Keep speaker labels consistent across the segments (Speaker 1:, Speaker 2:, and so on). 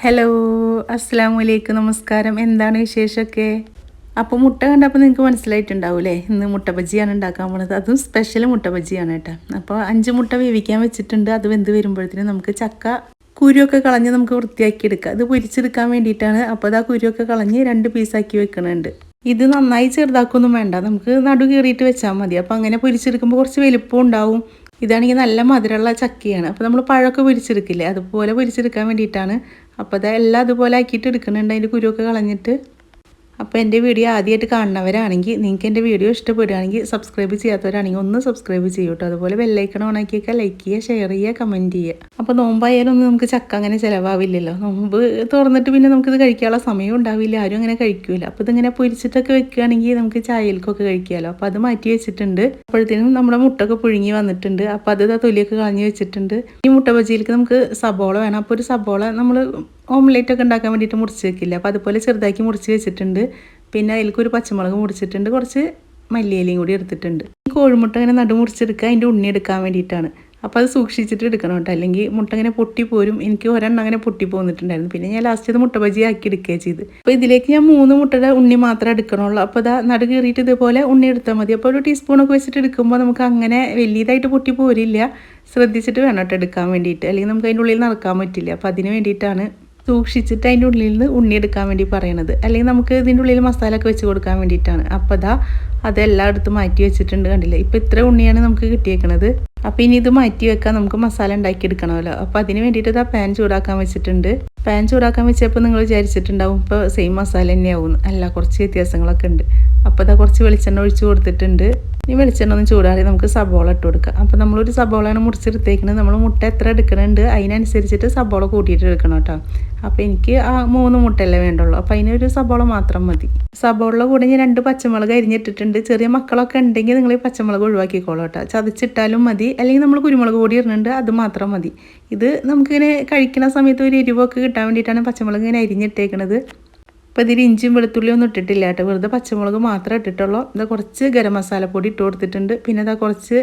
Speaker 1: Hello അസ്സാം വലൈക്കും നമസ്കാരം. എന്താണ് വിശേഷമൊക്കെ? അപ്പോൾ മുട്ട കണ്ടപ്പോൾ നിങ്ങൾക്ക് മനസ്സിലായിട്ടുണ്ടാവില്ലേ ഇന്ന് മുട്ട ബജിയാണ് ഉണ്ടാക്കാൻ പോണത്. അതും സ്പെഷ്യൽ മുട്ട ബജിയാണ് കേട്ടോ. അപ്പോൾ അഞ്ച് മുട്ട വേവിക്കാൻ വെച്ചിട്ടുണ്ട്. അത് വെന്ത് വരുമ്പോഴത്തേനും നമുക്ക് ചക്ക കുരുവൊക്കെ കളഞ്ഞ് നമുക്ക് വൃത്തിയാക്കി എടുക്കാം അത് പൊരിച്ചെടുക്കാൻ വേണ്ടിയിട്ടാണ്. അപ്പോൾ അത് ആ കുരുവൊക്കെ കളഞ്ഞ് രണ്ട് പീസാക്കി വെക്കുന്നുണ്ട് ഇത് നന്നായി ചെറുതാക്കൊന്നും വേണ്ട. നമുക്ക് നടു കീറിയിട്ട് വെച്ചാൽ മതി. അപ്പോൾ അങ്ങനെ പൊരിച്ചെടുക്കുമ്പോൾ കുറച്ച് വലിപ്പം ഉണ്ടാവും. ഇതാണെങ്കിൽ നല്ല മധുരമുള്ള ചക്കയാണ്. അപ്പോൾ നമ്മൾ പഴമൊക്കെ പൊരിച്ചെടുക്കില്ലേ? അതുപോലെ പൊരിച്ചെടുക്കാൻ വേണ്ടിയിട്ടാണ് അപ്പോൾ അത് എല്ലാം അതുപോലെ ആക്കിയിട്ട് എടുക്കുന്നുണ്ട്. അതിന്റെ കുരുവൊക്കെ കളഞ്ഞിട്ട്. അപ്പോൾ എന്റെ വീഡിയോ ആദ്യമായിട്ട് കാണുന്നവരാണെങ്കിൽ നിങ്ങൾക്ക് എന്റെ വീഡിയോ ഇഷ്ടപ്പെടുകയാണെങ്കിൽ സബ്സ്ക്രൈബ് ചെയ്യാത്തവരാണെങ്കിൽ ഒന്ന് സബ്സ്ക്രൈബ് ചെയ്യൂ കേട്ടോ അതുപോലെ ബെല്ലൈക്കൺ ഓണാക്കിയൊക്കെ ലൈക്ക് ചെയ്യുക ഷെയർ ചെയ്യുക കമന്റ് ചെയ്യുക. അപ്പോൾ നോമ്പായാലൊന്നും നമുക്ക് ചക്ക അങ്ങനെ ചിലവാവില്ലല്ലോ. നോമ്പ് തുറന്നിട്ട് പിന്നെ നമുക്കിത് കഴിക്കാനുള്ള സമയം ഉണ്ടാവില്ല. ആരും അങ്ങനെ കഴിക്കില്ല അപ്പോൾ ഇതിങ്ങനെ പൊരിച്ചിട്ടൊക്കെ വെക്കുകയാണെങ്കിൽ നമുക്ക് ചായയിലേക്കൊക്കെ കഴിക്കാമല്ലോ അപ്പോൾ അത് മാറ്റി വെച്ചിട്ടുണ്ട്. അപ്പോഴത്തേനും നമ്മുടെ മുട്ടൊക്കെ പുഴുങ്ങി വന്നിട്ടുണ്ട്. അപ്പോൾ അത് തൊലിയൊക്കെ കളഞ്ഞ് വെച്ചിട്ടുണ്ട്. ഈ മുട്ട ബജിയിലേക്ക് നമുക്ക് സബോള വേണം. അപ്പോൾ ഒരു സബോള നമ്മൾ ഓംലേറ്റ് ഒക്കെ ഉണ്ടാക്കാൻ വേണ്ടിയിട്ട് മുറിച്ച് വെക്കില്ല? അപ്പോൾ അതുപോലെ ചെറുതാക്കി മുറിച്ച് വെച്ചിട്ടുണ്ട്. പിന്നെ അതിലേക്ക് ഒരു പച്ചമുളക് മുറിച്ചിട്ടുണ്ട്. കുറച്ച് മല്ലിയിലയും കൂടി എടുത്തിട്ടുണ്ട്. ഈ കോഴിമുട്ട ഇങ്ങനെ നടു മുറിച്ചെടുക്കുക അതിന്റെ ഉണ്ണി എടുക്കാൻ വേണ്ടിയിട്ടാണ്. അപ്പോൾ അത് സൂക്ഷിച്ചിട്ട് എടുക്കണം കേട്ടോ. അല്ലെങ്കിൽ മുട്ട ഇങ്ങനെ പൊട്ടി പോരും. എനിക്ക് ഒരെണ്ണം അങ്ങനെ പൊട്ടി പോന്നിട്ടുണ്ടായിരുന്നു. പിന്നെ ഞാൻ ലാസ്റ്റ് ഇത് മുട്ട ബജി ആക്കി എടുക്കുകയാണ് ചെയ്ത്. അപ്പോൾ ഇതിലേക്ക് ഞാൻ മൂന്ന് മുട്ടയുടെ ഉണ്ണി മാത്രമേ എടുക്കണുള്ളൂ. അപ്പോൾ ഇതാ നടു കീറിയിട്ട് ഇതുപോലെ ഉണ്ണി എടുത്താൽ മതി. അപ്പോൾ ഒരു ടീസ്പൂണൊക്കെ വെച്ചിട്ട് എടുക്കുമ്പോൾ നമുക്ക് അങ്ങനെ വലിയതായിട്ട് പൊട്ടി പോരില്ല. ശ്രദ്ധിച്ചിട്ട് വേണം കേട്ടോ എടുക്കാൻ വേണ്ടിയിട്ട്. അല്ലെങ്കിൽ നമുക്ക് അതിന്റെ ഉള്ളിൽ നടക്കാൻ പറ്റില്ല. അപ്പോൾ അതിന് വേണ്ടിയിട്ടാണ് സൂക്ഷിച്ചിട്ട് അതിന്റെ ഉള്ളിൽ നിന്ന് ഉണ്ണി എടുക്കാൻ വേണ്ടി പറയണത്. അല്ലെങ്കിൽ നമുക്ക് ഇതിന്റെ ഉള്ളിൽ മസാല ഒക്കെ വെച്ച് കൊടുക്കാൻ വേണ്ടിയിട്ടാണ്. അപ്പോൾ അതാ അതെല്ലാം എടുത്ത് മാറ്റി വെച്ചിട്ടുണ്ട് കണ്ടില്ല? ഇപ്പോൾ ഇത്ര ഉണ്ണിയാണ് നമുക്ക് കിട്ടിയേക്കണത്. അപ്പോൾ ഇനി ഇത് മാറ്റി വെക്കാൻ നമുക്ക് മസാല ഉണ്ടാക്കി എടുക്കണമല്ലോ അപ്പോൾ അതിന് വേണ്ടിയിട്ട് ഇതാ പാൻ ചൂടാക്കാൻ വെച്ചിട്ടുണ്ട്. പാൻ ചൂടാക്കാൻ വെച്ചപ്പോൾ നിങ്ങൾ വിചാരിച്ചിട്ടുണ്ടാവും ഇപ്പോൾ സെയിം മസാല തന്നെയാവും. അല്ല കുറച്ച് വ്യത്യാസങ്ങളൊക്കെ ഉണ്ട്. അപ്പോൾ അതാ കുറച്ച് വെളിച്ചെണ്ണ ഒഴിച്ച് കൊടുത്തിട്ടുണ്ട്. ഇനി വെളിച്ചെണ്ണ ഒന്ന് ചൂടാറി നമുക്ക് സബോള ഇട്ട് കൊടുക്കാം. അപ്പോൾ നമ്മളൊരു സബോളയാണ് മുറിച്ചെടുത്തേക്കുന്നത് നമ്മൾ മുട്ട എത്ര എടുക്കണുണ്ട് അതിനനുസരിച്ചിട്ട് സബോള കൂട്ടിയിട്ട് എടുക്കണം കേട്ടോ. അപ്പോൾ എനിക്ക് ആ മൂന്ന് മുട്ടയല്ലേ വേണ്ടുള്ളൂ. അപ്പോൾ അതിനൊരു സബോള മാത്രം മതി. സബോളയുടെ കൂടെ ഞാൻ രണ്ട് പച്ചമുളക് അരിഞ്ഞിട്ടിട്ടുണ്ട്. ചെറിയ മക്കളൊക്കെ ഉണ്ടെങ്കിൽ നിങ്ങൾ ഈ പച്ചമുളക് ഒഴിവാക്കിക്കോളൂ കേട്ടോ. ചതച്ചിട്ടാലും മതി. അല്ലെങ്കിൽ നമ്മൾ കുരുമുളക് കൂടി ഇടുന്നുണ്ട് അത് മാത്രം മതി. ഇത് നമുക്കിങ്ങനെ കഴിക്കുന്ന സമയത്ത് ഒരു എരിവൊക്കെ കിട്ടാൻ വേണ്ടിയിട്ടാണ് പച്ചമുളക് ഇങ്ങനെ അരിഞ്ഞിട്ടേക്കണത്. അപ്പോൾ ഇതിൽ ഇഞ്ചിയും വെളുത്തുള്ളിയും ഒന്നും ഇട്ടിട്ടില്ല കേട്ടോ. വെറുതെ പച്ചമുളക് മാത്രമേ ഇട്ടിട്ടുള്ളൂ. ഇതാ കുറച്ച് ഗരം മസാലപ്പൊടി ഇട്ട് കൊടുത്തിട്ടുണ്ട്. പിന്നെ ഇതാ കുറച്ച്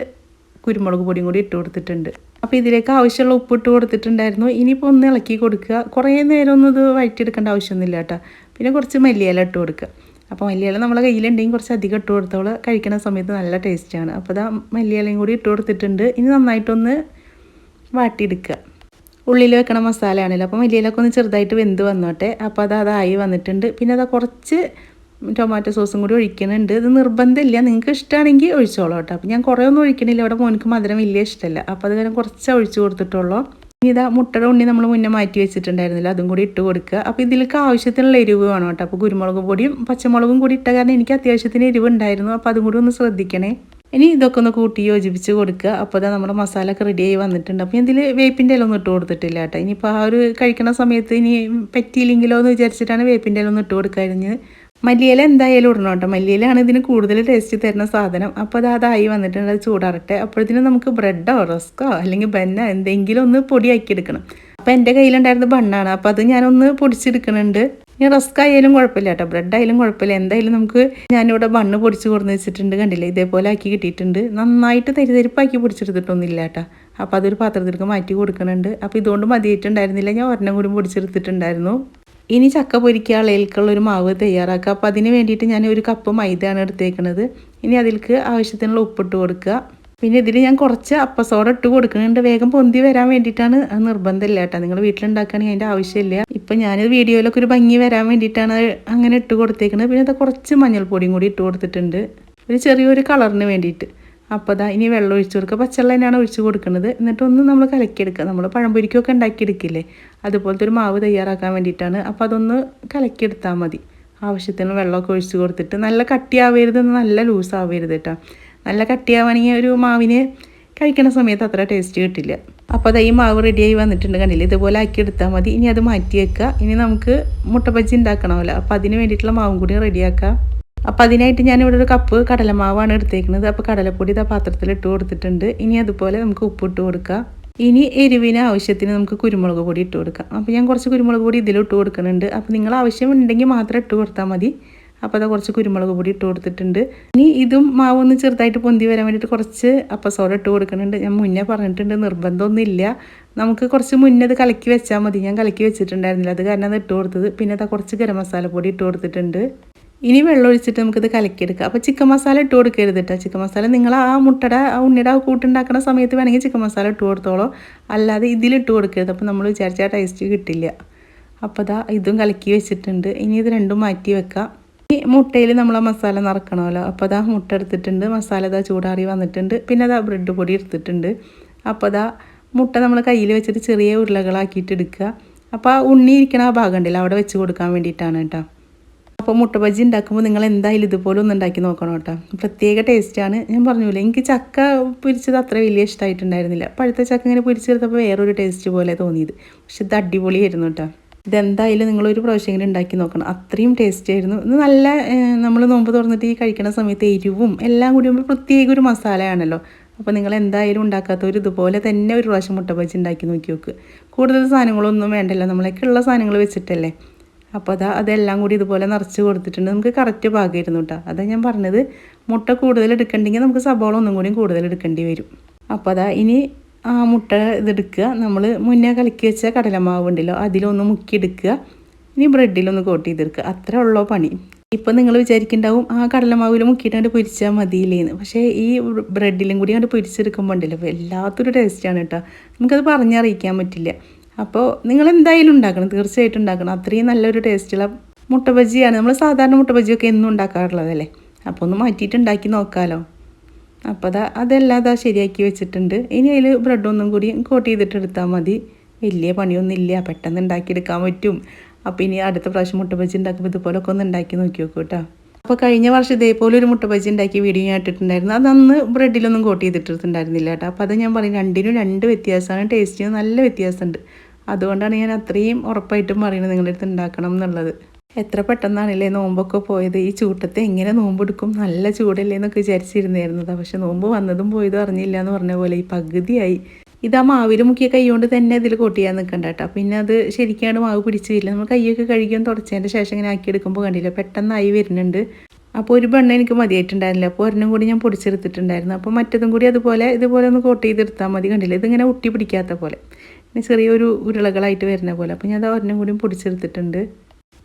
Speaker 1: കുരുമുളക് പൊടിയും കൂടി ഇട്ട് കൊടുത്തിട്ടുണ്ട്. അപ്പോൾ ഇതിലേക്ക് ആവശ്യമുള്ള ഉപ്പിട്ട് കൊടുത്തിട്ടുണ്ടായിരുന്നു. ഇനിയിപ്പോൾ ഒന്ന് ഇളക്കി കൊടുക്കുക. കുറേ നേരം ഒന്നും ഇത് വഴറ്റിയെടുക്കേണ്ട ആവശ്യമൊന്നുമില്ല കേട്ടോ. പിന്നെ കുറച്ച് മല്ലിയില ഇട്ട് കൊടുക്കുക. അപ്പോൾ മല്ലിയില നമ്മളെ കയ്യിലുണ്ടെങ്കിൽ കുറച്ച് അധികം ഇട്ട് കൊടുത്തോളൂ കഴിക്കുന്ന സമയത്ത് നല്ല ടേസ്റ്റാണ് അപ്പോൾ ഇതാ മല്ലിയിലയും കൂടി ഇട്ട് കൊടുത്തിട്ടുണ്ട്. ഇനി നന്നായിട്ടൊന്ന് വാട്ടിയെടുക്കുക. ഉള്ളിൽ വെക്കണ മസാലയാണല്ലോ. അപ്പോൾ മല്ലിയിലൊക്കെ ഒന്ന് ചെറുതായിട്ട് വെന്ത് വന്നോട്ടെ. അപ്പോൾ അത് അതായി വന്നിട്ടുണ്ട്. പിന്നെ അതാ കുറച്ച് ടൊമാറ്റോ സോസും കൂടി ഒഴിക്കുന്നുണ്ട്. ഇത് നിർബന്ധമില്ല. നിങ്ങൾക്ക് ഇഷ്ടമാണെങ്കിൽ ഒഴിച്ചോളൂ കേട്ടോ. അപ്പോൾ ഞാൻ കുറേ ഒന്നും ഒഴിക്കണില്ല. ഇവിടെ മോനിക്ക് മധുരം വലിയ ഇഷ്ടമല്ല. അപ്പോൾ അത് കാരണം കുറച്ച് ഒഴിച്ചു കൊടുത്തിട്ടുള്ളൂ. ഇനി ഇതാ മുട്ടയുടെ ഉണ്ണി നമ്മൾ മുന്നേ മാറ്റി വെച്ചിട്ടുണ്ടായിരുന്നില്ല. അതും കൂടി ഇട്ട് കൊടുക്കുക. അപ്പോൾ ഇതിലേക്ക് ആവശ്യത്തിനുള്ള എരിവ് വേണം കേട്ടോ. അപ്പോൾ കുരുമുളക് പൊടിയും പച്ചമുളകും കൂടി ഇട്ട കാരണം എനിക്ക് അത്യാവശ്യത്തിന് എരിവ് ഉണ്ടായിരുന്നു. അപ്പോൾ അതും കൂടി ഒന്ന് ശ്രദ്ധിക്കണേ. ഇനി ഇതൊക്കെ ഒന്ന് കൂട്ടി യോജിപ്പിച്ച് കൊടുക്കുക. അപ്പോൾ ഇതാ നമ്മുടെ മസാല ഒക്കെ റെഡി ആയി വന്നിട്ടുണ്ട്. അപ്പോൾ ഇതിൽ വേപ്പിന്റെ ഇലൊന്നും ഇട്ട് കൊടുത്തിട്ടില്ല കേട്ടോ. ഇനിയിപ്പോൾ ആ ഒരു കഴിക്കുന്ന സമയത്ത് ഇനി പറ്റിയില്ലെങ്കിലോ എന്ന് വിചാരിച്ചിട്ടാണ് വേപ്പിന്റെ ഇലൊന്നും ഇട്ട് കൊടുക്കാതിരുന്നത്. മല്ലിയില എന്തായാലും ഇടണം കേട്ടോ. മല്ലിയിലാണ് ഇതിന് കൂടുതൽ ടേസ്റ്റ് തരുന്ന സാധനം. അപ്പോൾ അത് അതായി വന്നിട്ടുണ്ട് അത് ചൂടാറട്ടെ. അപ്പോഴത്തേനും നമുക്ക് ബ്രെഡോ റസ്കോ അല്ലെങ്കിൽ ബെന്നോ എന്തെങ്കിലും ഒന്ന് പൊടിയാക്കി എടുക്കണം അപ്പോൾ എന്റെ കയ്യിലുണ്ടായിരുന്ന ബണ്ണാണ്. അപ്പോൾ അത് ഞാനൊന്ന് പൊടിച്ചെടുക്കുന്നുണ്ട്. ഇനി റസ്ക് ആയാലും കുഴപ്പമില്ല കേട്ടോ. ബ്രെഡ് ആയാലും കുഴപ്പമില്ല. എന്തായാലും നമുക്ക് ഞാനിവിടെ ബണ്ണ് പൊടിച്ച് കൊടുന്ന് വെച്ചിട്ടുണ്ട് കണ്ടില്ലേ? ഇതേപോലെ ആക്കി കിട്ടിയിട്ടുണ്ട്. നന്നായിട്ട് തരിതരിപ്പാക്കി പൊടിച്ചെടുത്തിട്ടൊന്നുമില്ല കേട്ടോ. അപ്പോൾ അതൊരു പാത്രത്തിലേക്ക് മാറ്റി കൊടുക്കുന്നുണ്ട്. അപ്പോൾ ഇതുകൊണ്ട് മതിയായിട്ടുണ്ടായിരുന്നില്ല. ഞാൻ ഒരെണ്ണം കൂടി പൊടിച്ചെടുത്തിട്ടുണ്ടായിരുന്നു. ഇനി ചക്ക പൊരിക്കാനുള്ള ഏൽക്കുള്ള ഒരു മാവ് തയ്യാറാക്കുക. അപ്പോൾ അതിന് വേണ്ടിയിട്ട് ഞാൻ ഒരു കപ്പ് മൈദയാണ് എടുത്തേക്കുന്നത് ഇനി അതിലേക്ക് ആവശ്യത്തിനുള്ള ഉപ്പിട്ട് കൊടുക്കുക. പിന്നെ ഇതിൽ ഞാൻ കുറച്ച് അപ്പസോഡ ഇട്ട് കൊടുക്കുന്നുണ്ട്. വേഗം പൊന്തി വരാൻ വേണ്ടിയിട്ടാണ്. നിർബന്ധമില്ല കേട്ടോ. നിങ്ങൾ വീട്ടിലുണ്ടാക്കുകയാണെങ്കിൽ അതിന്റെ ആവശ്യമില്ല. ഇപ്പം ഞാനിത് വീഡിയോയിലൊക്കെ ഒരു ഭംഗി വരാൻ വേണ്ടിയിട്ടാണ് അങ്ങനെ ഇട്ട് കൊടുത്തേക്കുന്നത് പിന്നെ അത് കുറച്ച് മഞ്ഞൾപ്പൊടിയും കൂടി ഇട്ട് കൊടുത്തിട്ടുണ്ട്. ഒരു ചെറിയൊരു കളറിന് വേണ്ടിയിട്ട്. അപ്പോൾ അതാ ഇനി വെള്ളം ഒഴിച്ച് കൊടുക്കുക. പച്ചവെള്ളം തന്നെയാണ് ഒഴിച്ച് കൊടുക്കുന്നത്. എന്നിട്ടൊന്ന് നമ്മൾ കലക്കിയെടുക്കുക. നമ്മൾ പഴംപൊരിക്കൊക്കെ ഉണ്ടാക്കിയെടുക്കില്ലേ? അതുപോലത്തെ ഒരു മാവ് തയ്യാറാക്കാൻ വേണ്ടിയിട്ടാണ്. അപ്പോൾ അതൊന്ന് കലക്കിയെടുത്താൽ മതി. ആവശ്യത്തിന് വെള്ളമൊക്കെ ഒഴിച്ച് കൊടുത്തിട്ട് നല്ല കട്ടിയാവരുത് നല്ല ലൂസ് ആവരുത് കേട്ടോ. നല്ല കട്ടിയാവണമെങ്കിൽ ഒരു മാവിന് കഴിക്കുന്ന സമയത്ത് അത്ര ടേസ്റ്റ് കിട്ടില്ല. അപ്പോൾ അത് ഈ മാവ് റെഡിയായി വന്നിട്ടുണ്ട് കണ്ടില്ല? ഇതുപോലെ ആക്കി എടുത്താൽ മതി. ഇനി അത് മാറ്റി വെക്കുക ഇനി നമുക്ക് മുട്ട ഉണ്ടാക്കണമല്ലോ. അപ്പോൾ അതിന് വേണ്ടിയിട്ടുള്ള മാവും കൂടി റെഡിയാക്കാം. അപ്പോൾ അതിനായിട്ട് ഞാനിവിടെ ഒരു കപ്പ് കടലമാവാണ് എടുത്തേക്കുന്നത്. അപ്പോൾ കടലപ്പൊടി ഇതാ പാത്രത്തിൽ ഇട്ട് കൊടുത്തിട്ടുണ്ട്. ഇനി അതുപോലെ നമുക്ക് ഉപ്പ് ഇട്ട് കൊടുക്കാം. ഇനി എരിവിന് ആവശ്യത്തിന് നമുക്ക് കുരുമുളക് പൊടി ഇട്ട് കൊടുക്കാം. അപ്പോൾ ഞാൻ കുറച്ച് കുരുമുളക് പൊടി ഇട്ട് കൊടുക്കുന്നുണ്ട്. അപ്പോൾ നിങ്ങൾ ആവശ്യമുണ്ടെങ്കിൽ മാത്രം ഇട്ട് കൊടുത്താൽ മതി. അപ്പോൾ അത് കുറച്ച് കുരുമുളക് പൊടി ഇട്ട് കൊടുത്തിട്ടുണ്ട്. ഇനി ഇതും മാവ് ഒന്ന് ചെറുതായിട്ട് പൊന്തി വരാൻ വേണ്ടിയിട്ട് കുറച്ച് അപ്പസോഡ ഇട്ട് കൊടുക്കുന്നുണ്ട്. ഞാൻ മുന്നേ പറഞ്ഞിട്ടുണ്ട് നിർബന്ധമൊന്നുമില്ല. നമുക്ക് കുറച്ച് മുന്നേ അത് കലക്കി വെച്ചാൽ മതി. ഞാൻ കലക്കി വെച്ചിട്ടുണ്ടായിരുന്നില്ല. അത് കാരണം അത് ഇട്ട് കൊടുത്തത്. പിന്നെ അത് കുറച്ച് ഗരം മസാല പൊടി ഇട്ട് കൊടുത്തിട്ടുണ്ട്. ഇനി വെള്ളം ഒഴിച്ചിട്ട് നമുക്കിത് കലക്കിയെടുക്കാം. അപ്പോൾ ചിക്കൻ മസാല ഇട്ട് കൊടുക്കരുത് കേട്ടോ ചിക്കൻ മസാല നിങ്ങൾ ആ മുട്ടയുടെ ആ ഉണ്ണിയുടെ ആ കൂട്ടുണ്ടാക്കുന്ന സമയത്ത് വേണമെങ്കിൽ ചിക്കൻ മസാല ഇട്ട് കൊടുത്തോളൂ. അല്ലാതെ ഇതിലിട്ട് കൊടുക്കരുത്. അപ്പോൾ നമ്മൾ വിചാരിച്ച ടേസ്റ്റ് കിട്ടില്ല. അപ്പോൾ അതാ ഇതും കലക്കി വെച്ചിട്ടുണ്ട്. ഇനി ഇത് രണ്ടും മാറ്റി വെക്കാം. ഈ മുട്ടയിൽ നമ്മൾ ആ മസാല നിറക്കണമല്ലോ. അപ്പോൾ അതാ മുട്ട എടുത്തിട്ടുണ്ട്. മസാല ഇതാ ചൂടാറി വന്നിട്ടുണ്ട്. പിന്നെ അതാ ബ്രെഡ് പൊടി എടുത്തിട്ടുണ്ട്. അപ്പോൾ അതാ മുട്ട നമ്മൾ കയ്യിൽ വെച്ചിട്ട് ചെറിയ ഉരുളകളാക്കിയിട്ട് എടുക്കുക. അപ്പോൾ ആ ഉണ്ണി ഇരിക്കണ ആ ഭാഗം ഉണ്ടല്ലോ അവിടെ വെച്ച് കൊടുക്കാൻ വേണ്ടിയിട്ടാണ് കേട്ടോ അപ്പോൾ മുട്ട ബജി ഉണ്ടാക്കുമ്പോൾ നിങ്ങൾ എന്തായാലും ഇതുപോലെ ഒന്ന് ഉണ്ടാക്കി നോക്കണം കേട്ടോ. പ്രത്യേക ടേസ്റ്റാണ് ഞാൻ പറഞ്ഞില്ല എനിക്ക് ചക്ക പൊരിച്ചത് അത്ര വലിയ ഇഷ്ടമായിട്ടുണ്ടായിരുന്നില്ല പഴുത്ത ചക്ക ഇങ്ങനെ പൊരിച്ചെടുത്തപ്പോൾ വേറൊരു ടേസ്റ്റ് പോലെ തോന്നിയത്. പക്ഷെ ഇത് അടിപൊളിയായിരുന്നു കേട്ടോ. ഇതെന്തായാലും നിങ്ങളൊരു പ്രാവശ്യമെങ്കിലും ഉണ്ടാക്കി നോക്കണം. അത്രയും ടേസ്റ്റ് ആയിരുന്നു. ഇത് നല്ല നമ്മൾ നോമ്പ് തുറന്നിട്ട് ഈ കഴിക്കുന്ന സമയത്ത് എരിവും എല്ലാം കൂടി ആകുമ്പോൾ പ്രത്യേക ഒരു മസാലയാണല്ലോ. അപ്പോൾ നിങ്ങൾ എന്തായാലും ഉണ്ടാക്കാത്തവർ ഇതുപോലെ തന്നെ ഒരു പ്രാവശ്യം മുട്ട ബജി ഉണ്ടാക്കി നോക്കി നോക്ക്. കൂടുതൽ സാധനങ്ങളൊന്നും വേണ്ടല്ലോ. നമ്മളൊക്കെ ഉള്ള സാധനങ്ങൾ വെച്ചിട്ടല്ലേ? അപ്പോൾ അതാ അതെല്ലാം കൂടി ഇതുപോലെ നിറച്ച് കൊടുത്തിട്ടുണ്ട്. നമുക്ക് കറക്റ്റ് പാകമായിരുന്നു കേട്ടോ അതാ ഞാൻ പറഞ്ഞത്. മുട്ട കൂടുതൽ എടുക്കണ്ടെങ്കിൽ നമുക്ക് സബോള ഒന്നും കൂടി കൂടുതൽ എടുക്കേണ്ടി വരും. അപ്പോൾ അതാ ഇനി ആ മുട്ട ഇതെടുക്കുക നമ്മൾ മുന്നേ കലക്കി വെച്ച കടലമാവ് ഉണ്ടല്ലോ അതിലൊന്ന് മുക്കിയെടുക്കുക ഇനി ബ്രെഡിലൊന്ന് കോട്ട് ചെയ്തെടുക്കുക അത്ര ഉള്ളോ പണി. ഇപ്പം നിങ്ങൾ വിചാരിക്കുന്നുണ്ടാവും ആ കടലമാവിൽ മുക്കിയിട്ടാണ്ട് പൊരിച്ചാൽ മതിയില്ലേന്ന്. പക്ഷേ ഈ ബ്രെഡിലും കൂടി അങ്ങോട്ട് പൊരിച്ചെടുക്കുമ്പോൾ ഉണ്ടല്ലോ വല്ലാത്തൊരു ടേസ്റ്റാണ് കേട്ടോ നമുക്കത് പറഞ്ഞറിയിക്കാൻ പറ്റില്ല. അപ്പോൾ നിങ്ങൾ എന്തായാലും ഉണ്ടാക്കണം തീർച്ചയായിട്ടും ഉണ്ടാക്കണം. അത്രയും നല്ലൊരു ടേസ്റ്റുള്ള മുട്ട ബജിയാണ് നമ്മൾ സാധാരണ മുട്ട ബജിയൊക്കെ എന്നും ഉണ്ടാക്കാറുള്ളതല്ലേ അപ്പോൾ ഒന്ന് മാറ്റിയിട്ട് ഉണ്ടാക്കി നോക്കാമല്ലോ അപ്പോൾ അതാ അതെല്ലാം അതാ ശരിയാക്കി വെച്ചിട്ടുണ്ട്. ഇനി അതിൽ ബ്രെഡ് ഒന്നും കൂടി കോട്ട് ചെയ്തിട്ട് എടുത്താൽ മതി. വലിയ പണിയൊന്നും ഇല്ല പെട്ടെന്ന് ഉണ്ടാക്കിയെടുക്കാൻ പറ്റും. അപ്പോൾ ഇനി അടുത്ത പ്രാവശ്യം മുട്ട ബജി ഉണ്ടാക്കുമ്പോൾ ഇതുപോലൊക്കെ ഒന്ന് ഉണ്ടാക്കി നോക്കി നോക്കൂ കേട്ടോ. അപ്പോൾ കഴിഞ്ഞ വർഷം ഇതേപോലെ ഒരു മുട്ട ബജി ഉണ്ടാക്കിയ വീഡിയോ ഞാൻ ഇട്ടിട്ടുണ്ടായിരുന്നു. അത് അന്ന് ബ്രെഡിലൊന്നും കോട്ട് ചെയ്തിട്ടിട്ടുണ്ടായിരുന്നില്ല കേട്ടോ. അപ്പോൾ അത് ഞാൻ പറയും രണ്ടിനും രണ്ട് വ്യത്യാസമാണ്. ടേസ്റ്റിന് നല്ല വ്യത്യാസമുണ്ട്. അതുകൊണ്ടാണ് ഞാൻ അത്രയും ഉറപ്പായിട്ടും പറയുന്നത് നിങ്ങളുടെ അടുത്ത് ഉണ്ടാക്കണം എന്നുള്ളത്. എത്ര പെട്ടെന്നാണല്ലേ നോമ്പൊക്കെ പോയത്? ഈ ചൂട്ടത്തെ എങ്ങനെ നോമ്പെടുക്കും? നല്ല ചൂടല്ലേ എന്നൊക്കെ വിചാരിച്ചിരുന്നായിരുന്നത് പക്ഷെ നോമ്പ് വന്നതും പോയതും അറിഞ്ഞില്ല എന്ന് പറഞ്ഞ പോലെ ഈ പകുതിയായി. ഇത് ആ മാവിൽ മുക്കിയ കൈ കൊണ്ട് തന്നെ ഇതിൽ കൊട്ടിയാൽ നിൽക്കണ്ട കേട്ടോ. പിന്നെ അത് ശരിക്കാണ് മാവ് പിടിച്ചില്ല നമ്മൾ കൈയൊക്കെ കഴുകിയും തുടച്ചതിന്റെ ശേഷം ഇങ്ങനെ ആക്കിയെടുക്കുമ്പോൾ കണ്ടില്ല പെട്ടെന്നായി വരുന്നുണ്ട്. അപ്പോൾ ഒരു ബണ്ണ എനിക്ക് മതിയായിട്ടുണ്ടായിരുന്നില്ല. അപ്പോൾ ഒരെണ്ണം കൂടി ഞാൻ പൊടിച്ചെടുത്തിട്ടുണ്ടായിരുന്നു. അപ്പോൾ മറ്റതും കൂടി അതുപോലെ ഇതുപോലെ ഒന്ന് കോട്ട് ചെയ്തെടുത്താൽ മതി കണ്ടില്ല. ഇതിങ്ങനെ ഒട്ടി പിടിക്കാത്ത പോലെ. ചെറിയൊരു ഉരുളകളായിട്ട് വരുന്ന പോലെ. അപ്പോൾ ഞാൻ അത് ഒരെണ്ണം കൂടിയും പൊടിച്ചെടുത്തിട്ടുണ്ട്.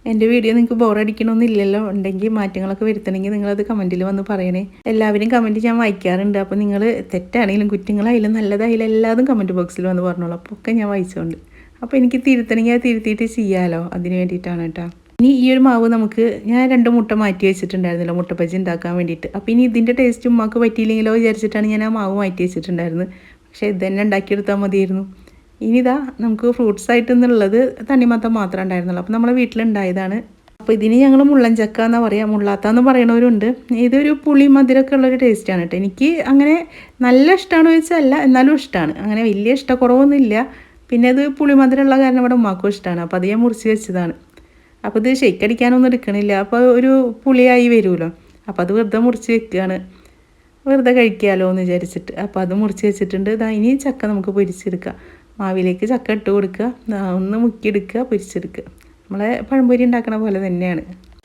Speaker 1: എന്റെ വീഡിയോ നിങ്ങൾക്ക് ബോറടിക്കണമെന്നില്ലല്ലോ ഉണ്ടെങ്കിൽ മാറ്റങ്ങളൊക്കെ വരുത്തണമെങ്കിൽ നിങ്ങളത് കമന്റിൽ വന്ന് പറയണേ. എല്ലാവരും കമന്റ് ഞാൻ വായിക്കാറുണ്ട്. അപ്പോൾ നിങ്ങൾ തെറ്റാണെങ്കിലും കുറ്റങ്ങളായാലും നല്ലതായാലും എല്ലാതും കമന്റ് ബോക്സിൽ വന്ന് പറഞ്ഞോളൂ. അപ്പോൾ ഒക്കെ ഞാൻ വായിച്ചുകൊണ്ട് അപ്പോൾ എനിക്ക് തിരുത്തണമെങ്കിൽ അത് തിരുത്തിയിട്ട് ചെയ്യാമല്ലോ അതിന് വേണ്ടിയിട്ടാണ് കേട്ടോ. ഇനി ഈ ഒരു മാവ് നമുക്ക് ഞാൻ രണ്ട് മുട്ട മാറ്റി വെച്ചിട്ടുണ്ടായിരുന്നല്ലോ മുട്ടപ്പച്ചി ഉണ്ടാക്കാൻ വേണ്ടിയിട്ട്. അപ്പോൾ ഇനി ഇതിന്റെ ടേസ്റ്റ് ഉമ്മാക്ക് പറ്റിയില്ലെങ്കിലോ വിചാരിച്ചിട്ടാണ് ഞാൻ ആ മാവ് മാറ്റി വെച്ചിട്ടുണ്ടായിരുന്നത്. പക്ഷേ ഇത് തന്നെ ഉണ്ടാക്കിയെടുത്താൽ മതിയായിരുന്നു. ഇനിതാ നമുക്ക് ഫ്രൂട്ട്സ് ആയിട്ട് എന്നുള്ളത് തണ്ണിമത്തം മാത്രമേ ഉണ്ടായിരുന്നുള്ളൂ. അപ്പോൾ നമ്മളെ വീട്ടിലുണ്ടായതാണ്. അപ്പോൾ ഇതിന് ഞങ്ങൾ മുള്ളൻ ചക്ക എന്നാ പറയുക മുള്ളാത്ത എന്ന് പറയണവരുണ്ട്. ഇതൊരു പുളി മധുരമൊക്കെ ഉള്ളൊരു ടേസ്റ്റാണ് കേട്ടോ. എനിക്ക് അങ്ങനെ നല്ല ഇഷ്ടമാണെന്ന് അല്ല എന്നാലും ഇഷ്ടമാണ് അങ്ങനെ വലിയ ഇഷ്ടക്കുറവൊന്നുമില്ല. പിന്നെ അത് പുളി മധുരമുള്ള കാരണം ഇവിടെ ഉമ്മാക്കും ഇഷ്ടമാണ് അപ്പോൾ അത് ഞാൻ മുറിച്ച് വെച്ചതാണ്. അപ്പോൾ ഇത് ഷെയ്ക്ക് അടിക്കാനൊന്നും എടുക്കണില്ല. അപ്പോൾ ഒരു പുളിയായി വരുമല്ലോ. അപ്പോൾ അത് വെറുതെ മുറിച്ച് വെക്കുകയാണ്. വെറുതെ കഴിക്കാമല്ലോ എന്ന് വിചാരിച്ചിട്ട്. അപ്പോൾ അത് മുറിച്ച് വെച്ചിട്ടുണ്ട്. ഇനി ചക്ക നമുക്ക് പൊരിച്ചെടുക്കാം. മാവിലേക്ക് ചക്ക ഇട്ട് കൊടുക്കുക. ഒന്ന് മുക്കിയെടുക്കുക പൊരിച്ചെടുക്കുക. നമ്മളെ പഴംപൊരി ഉണ്ടാക്കണ പോലെ തന്നെയാണ്.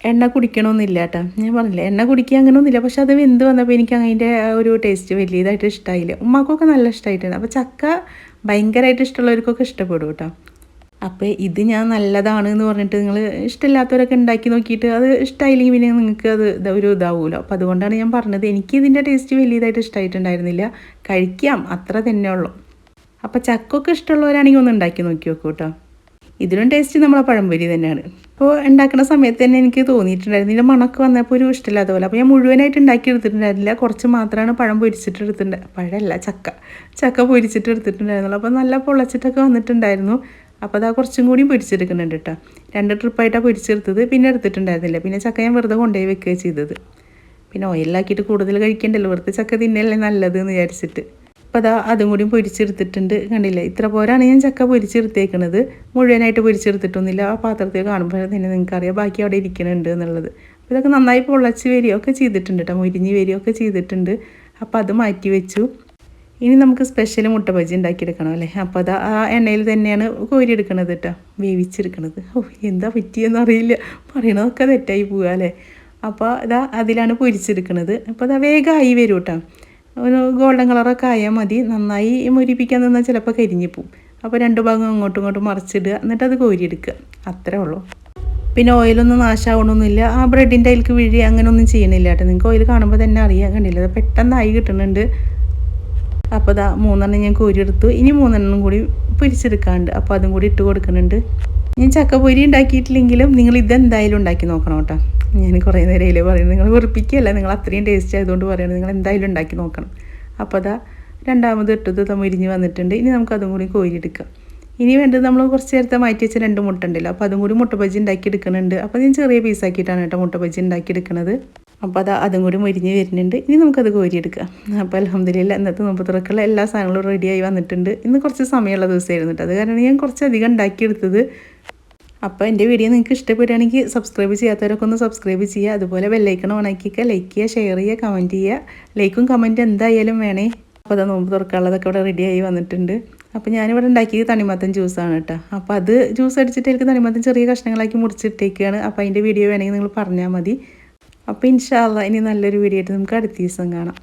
Speaker 1: എണ്ണ കുടിക്കണമെന്നില്ല കേട്ടോ. ഞാൻ പറഞ്ഞില്ല എണ്ണ കുടിക്കുക അങ്ങനെയൊന്നുമില്ല പക്ഷെ അത് വെന്ത് വന്നപ്പോൾ എനിക്ക് അതിന്റെ ഒരു ടേസ്റ്റ് വലിയതായിട്ട് ഇഷ്ടമായില്ല ഉമ്മാക്കൊക്കെ നല്ല ഇഷ്ടമായിട്ടുണ്ട് അപ്പോൾ ചക്ക ഭയങ്കരമായിട്ട് ഇഷ്ടമുള്ളവർക്കൊക്കെ ഇഷ്ടപ്പെടും കേട്ടോ. അപ്പോൾ ഇത് ഞാൻ നല്ലതാണ് എന്ന് പറഞ്ഞിട്ട് നിങ്ങൾ ഇഷ്ടമില്ലാത്തവരൊക്കെ ഉണ്ടാക്കി നോക്കിയിട്ട് അത് ഇഷ്ടമായില്ലെങ്കിൽ പിന്നെ നിങ്ങൾക്ക് അത് ഒരു ഇതാവുമല്ലോ അപ്പോൾ അതുകൊണ്ടാണ് ഞാൻ പറഞ്ഞത്. എനിക്ക് ഇതിന്റെ ടേസ്റ്റ് വലിയതായിട്ട് ഇഷ്ടമായിട്ടുണ്ടായിരുന്നില്ല കഴിക്കാം അത്ര തന്നെ ഉള്ളൂ അപ്പോൾ ചക്കൊക്കെ ഇഷ്ടമുള്ളവരാണെങ്കിൽ ഒന്ന് ഉണ്ടാക്കി നോക്കി നോക്കൂ കേട്ടോ. ഇതിലും ടേസ്റ്റ് നമ്മളെ പഴംപൊരി തന്നെയാണ്. അപ്പോൾ ഉണ്ടാക്കുന്ന സമയത്ത് തന്നെ എനിക്ക് തോന്നിയിട്ടുണ്ടായിരുന്നു. ഇതിന്റെ മണക്ക് വന്നപ്പോൾ ഒരു ഇഷ്ടമില്ലാത്ത പോലെ. അപ്പോൾ ഞാൻ മുഴുവനായിട്ട് ഉണ്ടാക്കി എടുത്തിട്ടുണ്ടായിരുന്നില്ല. കുറച്ച് മാത്രമാണ് പഴം പൊരിച്ചിട്ട് എടുത്തിട്ടുണ്ട് പഴമല്ല ചക്ക. ചക്ക പൊരിച്ചിട്ട് എടുത്തിട്ടുണ്ടായിരുന്നുള്ളൂ അപ്പോൾ നല്ല പൊളച്ചിട്ടൊക്കെ വന്നിട്ടുണ്ടായിരുന്നു. അപ്പോൾ അതാ കുറച്ചും കൂടി പൊരിച്ചെടുക്കുന്നുണ്ട് കേട്ടോ. രണ്ട് ട്രിപ്പായിട്ടാണ് പൊരിച്ചെടുത്തത്. പിന്നെ എടുത്തിട്ടുണ്ടായിരുന്നില്ല. പിന്നെ ചക്ക ഞാൻ വെറുതെ കൊണ്ടുപോയി വെക്കുകയാണ് ചെയ്തത്. പിന്നെ ഓയിലാക്കിയിട്ട് കൂടുതൽ കഴിക്കണ്ടല്ലോ. വെറുതെ ചക്ക തിന്നല്ലേ നല്ലത് എന്ന് വിചാരിച്ചിട്ട്. അപ്പോൾ അതാ അതും കൂടി പൊരിച്ചെടുത്തിട്ടുണ്ട്. കണ്ടില്ലേ? ഇത്ര പോരാണ് ഞാൻ ചക്ക പൊരിച്ചെടുത്തേക്കണത്. മുഴുവനായിട്ട് പൊരിച്ചെടുത്തിട്ടൊന്നുമില്ല. ആ പാത്രത്തിൽ കാണുമ്പോൾ തന്നെ നിങ്ങൾക്കറിയാം. ബാക്കി അവിടെ ഇരിക്കുന്നുണ്ട് എന്നുള്ളത്. അപ്പോൾ ഇതൊക്കെ നന്നായി പൊള്ളച്ച് വരികയൊക്കെ ചെയ്തിട്ടുണ്ട് കേട്ടോ. മുരിഞ്ഞ് വരികയൊക്കെ ചെയ്തിട്ടുണ്ട്. അപ്പോൾ അത് മാറ്റി വെച്ചു. ഇനി നമുക്ക് സ്പെഷ്യൽ മുട്ട ബജി ഉണ്ടാക്കിയെടുക്കണം അല്ലേ? അപ്പോൾ അത് ആ എണ്ണയിൽ തന്നെയാണ് കോരിയെടുക്കണത് കേട്ടോ. വേവിച്ചെടുക്കണത്. ഓ എന്താ പറ്റിയെന്ന് അറിയില്ല. പറയണതൊക്കെ തെറ്റായി പോവുക അല്ലേ? അപ്പോൾ അതാ അതിലാണ് പൊരിച്ചെടുക്കണത്. അപ്പോൾ അതാ വേഗമായി വരും കേട്ടോ. ഒരു ഗോൾഡൻ കളറൊക്കെ ആയാൽ മതി. നന്നായി മുരിപ്പിക്കാൻ നിന്നാൽ ചിലപ്പോൾ കരിഞ്ഞു പോവും അപ്പോൾ രണ്ട് ഭാഗം അങ്ങോട്ടും ഇങ്ങോട്ടും മറിച്ചിടുക. എന്നിട്ട് അത് കോരിയെടുക്കുക. അത്രേ ഉള്ളൂ. പിന്നെ ഓയിലൊന്നും നാശമാവണമൊന്നുമില്ല ആ ബ്രെഡിന്റെ അതിലേക്ക് വീഴി അങ്ങനെ ഒന്നും ചെയ്യണില്ല കേട്ടോ. നിങ്ങൾക്ക് ഓയിൽ കാണുമ്പോൾ തന്നെ അറിയാൻ കണ്ടില്ല? അത് പെട്ടെന്നായി കിട്ടുന്നുണ്ട്. അപ്പോൾ ഇതാ മൂന്നെണ്ണം ഞാൻ കോരിയെടുത്തു. ഇനി മൂന്നെണ്ണം കൂടി പിരിച്ചെടുക്കാണ്ട്. അപ്പോൾ അതും കൂടി ഇട്ട് കൊടുക്കുന്നുണ്ട്. ഞാൻ ചക്കപ്പൊരി ഉണ്ടാക്കിയിട്ടില്ലെങ്കിലും നിങ്ങൾ ഇതെന്തായാലും ഉണ്ടാക്കി നോക്കണം കേട്ടോ. ഞാൻ കുറേ നേരമല്ലേ പറയുന്നത്. നിങ്ങൾ വെറുപ്പിക്കുകയല്ല. നിങ്ങൾ അത്രയും ടേസ്റ്റ് ആയതുകൊണ്ട് പറയുന്നത്. നിങ്ങൾ എന്തായാലും ഉണ്ടാക്കി നോക്കണം. അപ്പോൾ അതാ രണ്ടാമത് ഇട്ടത് തമിരിഞ്ഞ് വന്നിട്ടുണ്ട്. ഇനി നമുക്ക് അതും കൂടി കോരിയെടുക്കാം. ഇനി വേണ്ടത് നമ്മൾ കുറച്ച് നേരത്തെ മാറ്റി വെച്ച രണ്ട് മുട്ട ഉണ്ടല്ലോ. അപ്പോൾ അതും കൂടി മുട്ട ബജ്ജി ഉണ്ടാക്കി എടുക്കുന്നുണ്ട്. അപ്പോൾ ഞാൻ ചെറിയ പീസാക്കിയിട്ടാണ് കേട്ടോ മുട്ട ബജ്ജി ഉണ്ടാക്കി എടുക്കുന്നത്. അപ്പോൾ അത് അതും കൂടി മുരിഞ്ഞ് വരുന്നുണ്ട്. ഇനി നമുക്കത് കോരിയെടുക്കാം. അപ്പോൾ അലഹമ്മദില്ല ഇന്നത്തെ മുപ്പത്തിറക്കുള്ള എല്ലാ സാധനങ്ങളും റെഡിയായി വന്നിട്ടുണ്ട്. ഇന്ന് കുറച്ച് സമയമുള്ള ദിവസമായിരുന്നു കേട്ടോ. അത് കാരണം ഞാൻ കുറച്ചധികം ഉണ്ടാക്കിയെടുത്തത് അപ്പോൾ എന്റെ വീഡിയോ നിങ്ങൾക്ക് ഇഷ്ടപ്പെടുകയാണെങ്കിൽ സബ്സ്ക്രൈബ് ചെയ്യാത്തവരൊക്കെ ഒന്ന് സബ്സ്ക്രൈബ് ചെയ്യുക. അതുപോലെ ബെല്ലൈക്കണം ഓണാക്കിക്കുക ലൈക്ക് ചെയ്യുക ഷെയർ ചെയ്യുക കമന്റ് ചെയ്യുക. ലൈക്കും കമന്റും എന്തായാലും വേണേ. അപ്പോൾ അത് നോമ്പ് തുറക്കാനുള്ളതൊക്കെ ഇവിടെ റെഡിയായി വന്നിട്ടുണ്ട്. അപ്പോൾ ഞാനിവിടെ ഉണ്ടാക്കിയത് തണിമത്തൻ ജ്യൂസാണ് കേട്ടോ. അപ്പോൾ അത് ജ്യൂസ് അടിച്ചിട്ട് എനിക്ക് തണിമത്തൻ ചെറിയ കഷ്ണങ്ങളാക്കി മുറിച്ചിട്ടേക്കുകയാണ് അപ്പോൾ അതിന്റെ വീഡിയോ വേണമെങ്കിൽ നിങ്ങൾ പറഞ്ഞാൽ മതി. അപ്പോൾ ഇൻഷാല്ല ഇനി നല്ലൊരു വീഡിയോ ആയിട്ട് നമുക്ക് അടുത്ത ദിവസം കാണാം.